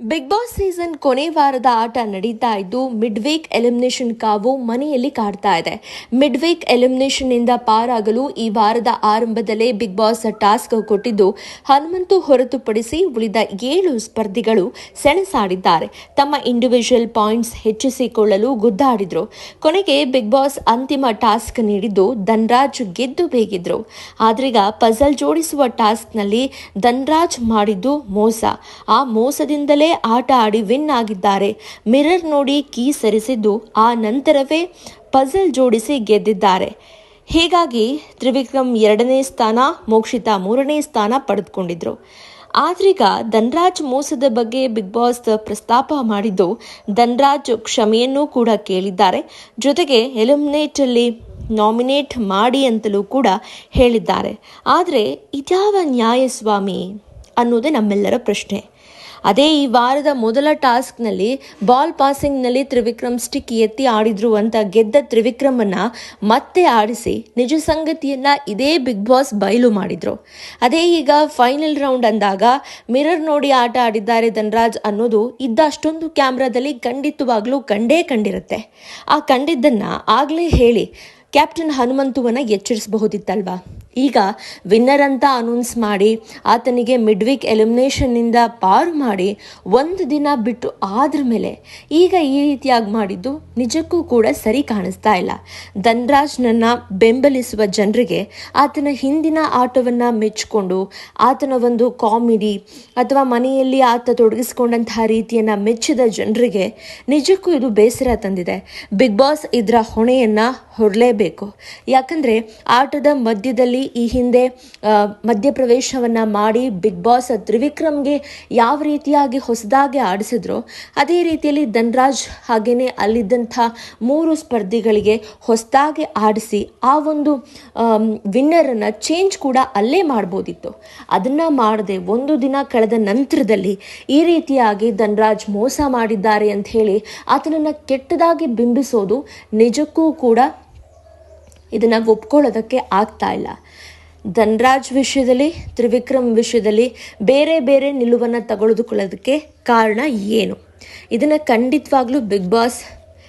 Big boss season ಕೊನೆ ವಾರದ ಆಟ ನಡೀತಾ ಇದ್ದು ಮಿಡ್ ವೀಕ್ ಎಲಿಮಿನೇಷನ್ ಕಾವು ಮನೆಯಲ್ಲಿ ಕಾಡ್ತಾ ಇದೆ. ಮಿಡ್ ವೀಕ್ ಎಲಿಮಿನೇಷನ್ ಇಂದ ಪಾರಾಗಲು ಈ ವಾರದ ಆರಂಭದಲ್ಲೇ ಬಿಗ್ ಬಾಸ್ ಟಾಸ್ಕ್ ಕೊಟ್ಟಿದ್ದು, ಹನುಮಂತು ಹೊರತುಪಡಿಸಿ ಉಳಿದ ಏಳು ಸ್ಪರ್ಧಿಗಳು ಸೆಣಸಾಡಿದ್ದಾರೆ. ತಮ್ಮ ಇಂಡಿವಿಜುವಲ್ ಪಾಯಿಂಟ್ಸ್ ಹೆಚ್ಚಿಸಿಕೊಳ್ಳಲು ಗುದ್ದಾಡಿದ್ರು. ಕೊನೆಗೆ ಬಿಗ್ ಬಾಸ್ ಅಂತಿಮ ಟಾಸ್ಕ್ ನೀಡಿದ್ದು, ಧನ್ರಾಜ್ ಗೆದ್ದು ಬೇಗಿದ್ರು ಆದ್ರೀಗ ಪಜಲ್ ಜೋಡಿಸುವ ಟಾಸ್ಕ್ನಲ್ಲಿ ಧನ್ರಾಜ್ ಮಾಡಿದ್ದು ಮೋಸ. ಆ ಮೋಸದಿಂದಲೇ ಆಟ ಆಡಿ ವಿನ್ ಆಗಿದ್ದಾರೆ. ಮಿರರ್ ನೋಡಿ ಕೀ ಸರಿಸಿದ್ದು, ಆ ನಂತರವೇ ಪಜಲ್ ಜೋಡಿಸಿ ಗೆದ್ದಿದ್ದಾರೆ. ಹೀಗಾಗಿ ತ್ರಿವಿಕ್ರಮ್ ಎರಡನೇ ಸ್ಥಾನ, ಮೋಕ್ಷಿತಾ ಮೂರನೇ ಸ್ಥಾನ ಪಡೆದುಕೊಂಡಿದ್ರು. ಆದ್ರೀಗ ಧನ್ರಾಜ್ ಮೋಸದ ಬಗ್ಗೆ ಬಿಗ್ ಬಾಸ್ ಪ್ರಸ್ತಾಪ ಮಾಡಿದ್ದು, ಧನ್ರಾಜ್ ಕ್ಷಮೆಯನ್ನೂ ಕೂಡ ಕೇಳಿದ್ದಾರೆ. ಜೊತೆಗೆ ಎಲಿಮಿನೇಟ್ ಅಲ್ಲಿ ನಾಮಿನೇಟ್ ಮಾಡಿ ಅಂತಲೂ ಕೂಡ ಹೇಳಿದ್ದಾರೆ. ಆದರೆ ಇದ್ಯಾವ ನ್ಯಾಯ ಸ್ವಾಮಿ ಅನ್ನೋದೇ ನಮ್ಮೆಲ್ಲರ ಪ್ರಶ್ನೆ. ಅದೇ ಈ ವಾರದ ಮೊದಲ ಟಾಸ್ಕ್ನಲ್ಲಿ ಬಾಲ್ ಪಾಸಿಂಗ್ನಲ್ಲಿ ತ್ರಿವಿಕ್ರಮ್ ಸ್ಟಿಕ್ ಎತ್ತಿ ಆಡಿದ್ರು ಅಂತ ಗೆದ್ದ ತ್ರಿವಿಕ್ರಮನ್ನು ಮತ್ತೆ ಆಡಿಸಿ ನಿಜ ಸಂಗತಿಯನ್ನು ಇದೇ ಬಿಗ್ ಬಾಸ್ ಬಯಲು ಮಾಡಿದ್ರು. ಅದೇ ಈಗ ಫೈನಲ್ ರೌಂಡ್ ಅಂದಾಗ ಮಿರರ್ ನೋಡಿ ಆಟ ಆಡಿದ್ದಾರೆ ಧನರಾಜ್ ಅನ್ನೋದು ಇದ್ದ ಅಷ್ಟೊಂದು ಕ್ಯಾಮ್ರಾದಲ್ಲಿ ಖಂಡಿತವಾಗ್ಲೂ ಕಂಡೇ ಕಂಡಿರುತ್ತೆ. ಆ ಕಂಡಿದ್ದನ್ನ ಆಗ್ಲೇ ಹೇಳಿ ಕ್ಯಾಪ್ಟನ್ ಹನುಮಂತುವನ್ನ ಎಚ್ಚರಿಸಬಹುದಿತ್ತಲ್ವಾ? ಈಗ ವಿನ್ನರ್ ಅಂತ ಅನೌನ್ಸ್ ಮಾಡಿ, ಆತನಿಗೆ ಮಿಡ್ ವೀಕ್ ಎಲಿಮಿನೇಷನ್ನಿಂದ ಪಾರು ಮಾಡಿ, ಒಂದು ದಿನ ಬಿಟ್ಟು ಆದ್ರ ಮೇಲೆ ಈಗ ಈ ರೀತಿಯಾಗಿ ಮಾಡಿದ್ದು ನಿಜಕ್ಕೂ ಕೂಡ ಸರಿ ಕಾಣಿಸ್ತಾ ಇಲ್ಲ. ಧನ್ರಾಜ್ನನ್ನ ಬೆಂಬಲಿಸುವ ಜನರಿಗೆ ಆತನ ಹಿಂದಿನ ಆಟವನ್ನು ಮೆಚ್ಚಿಕೊಂಡು ಆತನ ಒಂದು ಕಾಮಿಡಿ ಅಥವಾ ಮನೆಯಲ್ಲಿ ಆತ ತೊಡಗಿಸ್ಕೊಂಡಂತಹ ರೀತಿಯನ್ನು ಮೆಚ್ಚಿದ ಜನರಿಗೆ ನಿಜಕ್ಕೂ ಇದು ಬೇಸರ ತಂದಿದೆ. ಬಿಗ್ ಬಾಸ್ ಇದರ ಹೊಣೆಯನ್ನು ಹೊರಲೇಬೇಕು ಯಾಕಂದರೆ ಆಟದ ಮಧ್ಯದಲ್ಲಿ ಈ ಹಿಂದೆ ಮಧ್ಯಪ್ರವೇಶವನ್ನು ಮಾಡಿ ಬಿಗ್ ಬಾಸ್ ತ್ರಿವಿಕ್ರಮ್ಗೆ ಯಾವ ರೀತಿಯಾಗಿ ಹೊಸದಾಗಿ ಆಡಿಸಿದ್ರು, ಅದೇ ರೀತಿಯಲ್ಲಿ ಧನ್ರಾಜ್ ಹಾಗೆಯೇ ಅಲ್ಲಿದ್ದಂಥ ಮೂರು ಸ್ಪರ್ಧಿಗಳಿಗೆ ಹೊಸದಾಗಿ ಆಡಿಸಿ ಆ ಒಂದು ವಿನ್ನರನ್ನು ಚೇಂಜ್ ಕೂಡ ಅಲ್ಲೇ ಮಾಡ್ಬೋದಿತ್ತು. ಅದನ್ನು ಮಾಡದೆ ಒಂದು ದಿನ ಕಳೆದ ನಂತರದಲ್ಲಿ ಈ ರೀತಿಯಾಗಿ ಧನ್ರಾಜ್ ಮೋಸ ಮಾಡಿದ್ದಾರೆ ಅಂತ ಹೇಳಿ ಆತನನ್ನು ಕೆಟ್ಟದಾಗಿ ಬಿಂಬಿಸೋದು ನಿಜಕ್ಕೂ ಕೂಡ ಇದನ್ನು ಒಪ್ಕೊಳ್ಳೋದಕ್ಕೆ ಆಗ್ತಾ ಇಲ್ಲ. ಧನ್ರಾಜ್ ವಿಷಯದಲ್ಲಿ, ತ್ರಿವಿಕ್ರಮ್ ವಿಷಯದಲ್ಲಿ ಬೇರೆ ಬೇರೆ ನಿಲುವನ್ನು ತಗೊಳ್ಳೋದುಕೊಳ್ಳೋದಕ್ಕೆ ಕಾರಣ ಏನು? ಇದನ್ನು ಖಂಡಿತವಾಗ್ಲೂ ಬಿಗ್ ಬಾಸ್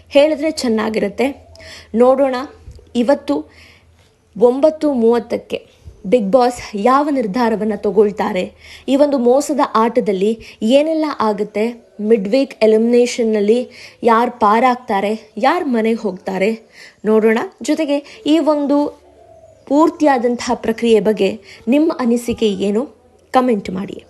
ಹೇಳಿದ್ರೆ ಚೆನ್ನಾಗಿರುತ್ತೆ. ನೋಡೋಣ, ಇವತ್ತು ಒಂಬತ್ತು ಮೂವತ್ತಕ್ಕೆ ಬಿಗ್ ಬಾಸ್ ಯಾವ ನಿರ್ಧಾರವನ್ನು ತಗೊಳ್ತಾರೆ? ಈ ಒಂದು ಮೋಸದ ಆಟದಲ್ಲಿ ಏನೆಲ್ಲ ಆಗುತ್ತೆ? ಮಿಡ್ ವೀಕ್ ಎಲಿಮಿನೇಷನ್ನಲ್ಲಿ ಯಾರು ಪಾರಾಗ್ತಾರೆ? ಯಾರು ಮನೆಗೆ ಹೋಗ್ತಾರೆ? ನೋಡೋಣ. ಜೊತೆಗೆ ಈ ಒಂದು ಪೂರ್ತಿಯಾದಂತಹ ಪ್ರಕ್ರಿಯೆ ಬಗ್ಗೆ ನಿಮ್ಮ ಅನಿಸಿಕೆ ಏನು? ಕಮೆಂಟ್ ಮಾಡಿ.